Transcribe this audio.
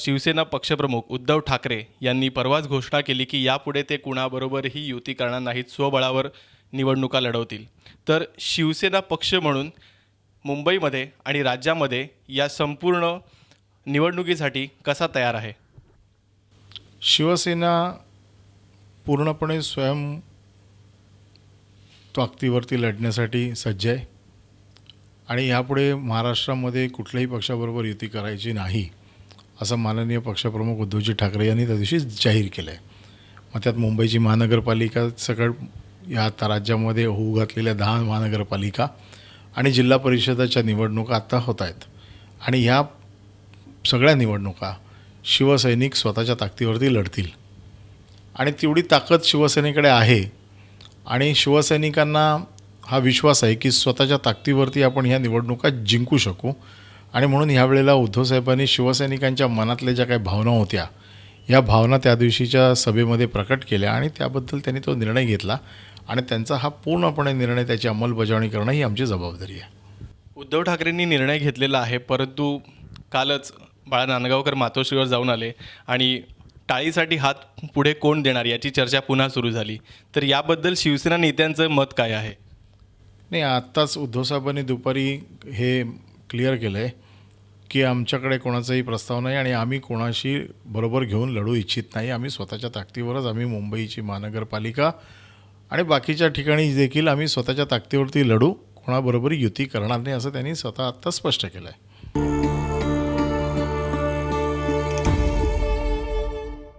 शिवसेना पक्षप्रमुख उद्धव ठाकरे यांनी परवाच घोषणा केली की यापुढे ते कुणाबरोबरही युती करणार नाहीत स्वबळावर निवडणुका लढवतील. तर शिवसेना पक्ष म्हणून मुंबईमध्ये आणि राज्यामध्ये या संपूर्ण निवडणुकीसाठी कसा तयार आहे? शिवसेना पूर्णपणे स्वयं ताकदीवरती लढण्यासाठी सज्ज आहे. आणि यापुढे महाराष्ट्रामध्ये कुठल्याही पक्षाबरोबर युती करायची नाही. असं माननीय पक्षप्रमुख उद्धवजी ठाकरे यांनी त्या दिवशी जाहीर केलं आहे मग त्यात मुंबईची महानगरपालिका सगळं या आता राज्यामध्ये होऊ घातलेल्या दहा महानगरपालिका आणि जिल्हा परिषदाच्या निवडणुका आत्ता होत आहेत. आणि ह्या सगळ्या निवडणुका शिवसैनिक स्वतःच्या ताकदीवरती लढतील. आणि तेवढी ताकद शिवसेनेकडे आहे. आणि शिवसैनिकांना हा विश्वास आहे की स्वतःच्या ताकदीवरती आपण ह्या निवडणुका जिंकू शकू. आणि म्हणून ह्यावेळेला उद्धवसाहेबांनी शिवसैनिकांच्या मनातल्या ज्या काही भावना होत्या या भावना त्या दिवशीच्या सभेमध्ये प्रकट केल्या आणि त्याबद्दल त्यांनी तो निर्णय घेतला आणि त्यांचा हा पूर्णपणे निर्णय त्याची अंमलबजावणी करणं ही आमची जबाबदारी आहे. उद्धव ठाकरेंनी निर्णय घेतलेला आहे परंतु कालच बाळा नांदगावकर मातोश्रीवर जाऊन आले आणि टाळीसाठी हात पुढे कोण देणार याची चर्चा पुन्हा सुरू झाली. तर याबद्दल शिवसेना नेत्यांचं मत काय आहे? नाही आत्ताच उद्धवसाहेबांनी दुपारी हे क्लिअर केलं आहे की आमच्याकडे कोणाचाही प्रस्ताव नाही आणि आम्ही कोणाशी बरोबर घेऊन लढू इच्छित नाही. आम्ही स्वतःच्या ताकदीवरच आम्ही मुंबईची महानगरपालिका आणि बाकीच्या ठिकाणी देखील आम्ही स्वतःच्या ताकदीवरती लढू. कोणाबरोबर युती करणार नाही असं त्यांनी स्वतः आत्ता स्पष्ट केलं आहे